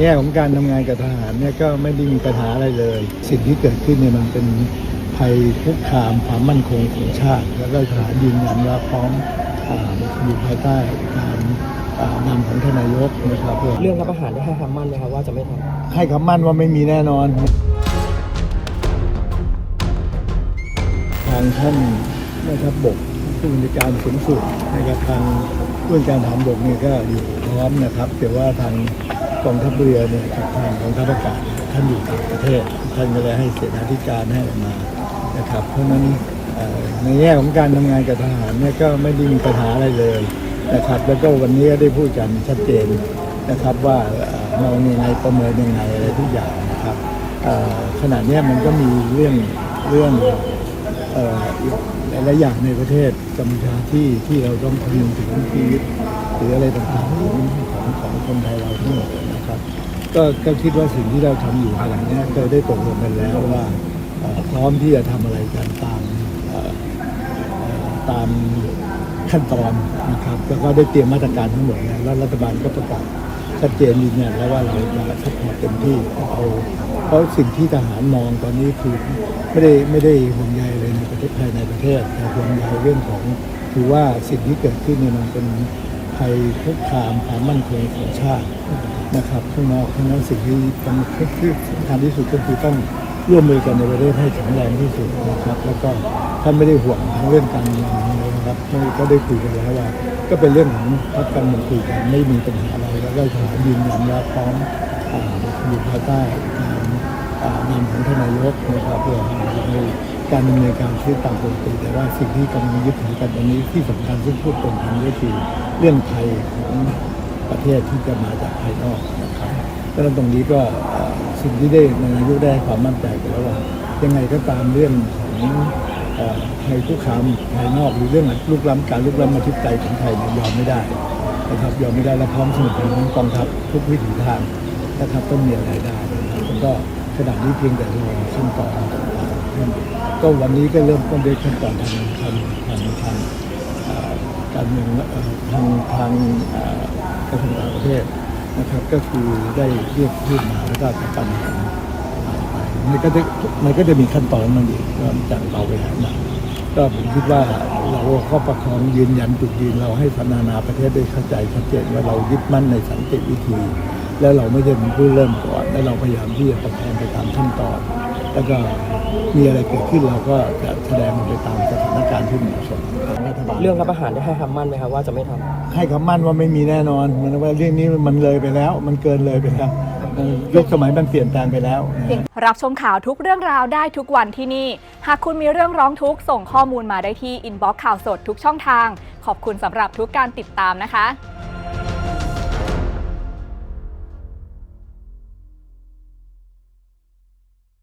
แง่ของการทำงานกับทหารเนี่ยก็ไม่ได้มีปัญหาอะไรเลย สิ่งที่เกิดขึ้นเนี่ยมันเป็นภัยคุกคามความมั่นคงของชาติ แล้วก็ทหารยืนยันว่าพร้อมอ่าอยู่ภายใต้การอ่านำของท่านนายกนะครับเพื่อเรื่องรับอาหารได้ให้คำมั่นไหมครับว่าจะไม่ทำให้คำมั่นว่าไม่มีแน่นอน ทางท่านแม่ทัพบกผู้บัญชาการสูงสุดนะครับทางผู้บัญชาการฐานบกเนี่ยก็อยู่พร้อมนะครับ แต่ว่าทาง กองทัพเรือเนี่ยกับทางกองทัพอากาศท่านอยู่ต่างประเทศ ท่านก็เลยให้เสนาธิการให้มานะครับเพราะฉะนั้นในแง่ของการทำงานกับทหารเนี่ยก็ไม่ได้มีปัญหาอะไรเลยนะครับแล้วก็วันนี้ก็ได้พูดกันชัดเจนนะครับว่าเอ่อมองยังไงประเมินยังไงอะไรทุกอย่างนะครับขณะนี้มันก็มีเรื่องเรื่อง หลายๆอย่างในประเทศกัมพูชาที่ที่เราต้องคำนึงถึงชีวิตหรืออะไรต่างๆของของของคนไทยเราทั้งหมดนะครับก็ก็คิดว่าสิ่งที่เราทำอยู่ขณะนี้เคยได้ตกลงกันแล้วว่าพร้อมที่จะทำอะไรกันตามตามขั้นตอนนะครับแล้วก็ได้เตรียมมาตรการทั้งหมดแล้วแล้วรัฐบาลก็ประกาศชัดเจนยืนยันแล้วว่าเราจะซัพพอร์ตเต็มที่เอาเพราะสิ่งที่ทหารมองตอนนี้คือไม่ได้ไม่ได้ห่วงใย ภายในประเทศแต่ห่วงใยเรื่องของคือว่าสิ่งที่เกิดขึ้นเนี่ยมันเป็นภัยคุกคามความมั่นคงของชาตินะครับข้างนอกข้างนั้นสิ่งที่เป็นที่สำคัญที่สุดก็คือต้องร่วมมือกันในประเทศให้แข็งแรงที่สุดนะครับ แล้วก็ท่านไม่ได้ห่วงทั้งเรื่องการเมืองนะครับก็ได้คุยกันแล้วว่า ก็เป็นเรื่องของพรรคการเมืองคุยกันไม่มีปัญหาอะไรแล้วก็ทหารยืนยันว่าพร้อมอยู่ภายใต้การนำของท่านนายกนะครับเพื่อให้ การดำเนินการชีวิตตามปกติแต่ว่าสิ่งที่กำลังยึดถือกันตอนนี้ที่สำคัญซึ่พูดตรงกันก็คือเรื่องภัยของประเทศที่จะมาจากภายนอกนะครับดังนั้นตรงนี้ก็สิ่งที่ได้นายกได้ความมั่นใจไปแล้วว่ายังไงก็ตามเรื่องของภัยคุกคามภายนอกหรือเรื่องลุกล้ำการลุกล้ำมาทิศใจของไทยยอมไม่ได้นะครับยอมไม่ได้และพร้อมสนับสนุนกองทัพทุกวิถีทางนะครับต้องมีอะไรได้นะครับแล้วก็ขณะนี้เพียงแต่รอขั้นตอนต่างๆ ก็วันนี้ก็เริ่มต้นด้วยขั้นตอนทางทางทางทางการเมืองทางทางกระทรวงต่างประเทศนะครับ ก็คือได้เรียกพูดมาแล้วก็ประกันมันก็จะมันก็จะมีขั้นตอนมันอีกก็จากเราไปหามาก็ผมคิดว่าเราก็ประคองยืนยันจุดยืนเราให้พัฒนาประเทศได้เข้าใจชัดเจนว่าเรายึดมั่นในสันติวิธี แล้วเราไม่ได้เป็นผู้เริ่มก่อนแล้วเราพยายามที่จะประคองไปตามขั้นตอน แล้วก็มีอะไรเกิดขึ้นเราก็จะแสดงมันไปตามสถานการณ์ที่เหมาะสมของรัฐบาลเรื่องรับอาหารได้ให้คำมั่นไหมครับว่าจะไม่ทำให้คำมั่นว่าไม่มีแน่นอน มันว่าเรื่องนี้มันเลยไปแล้ว มันเกินเลยไปแล้วยกสมัยมันเปลี่ยนแปลงไปแล้วนะฮะรับชมข่าวทุกเรื่องราวได้ทุกวันที่นี่ หากคุณมีเรื่องร้องทุกข์ส่งข้อมูลมาได้ที่อินบ็อกซ์ข่าวสดทุกช่องทาง ขอบคุณสำหรับทุกการติดตามนะคะ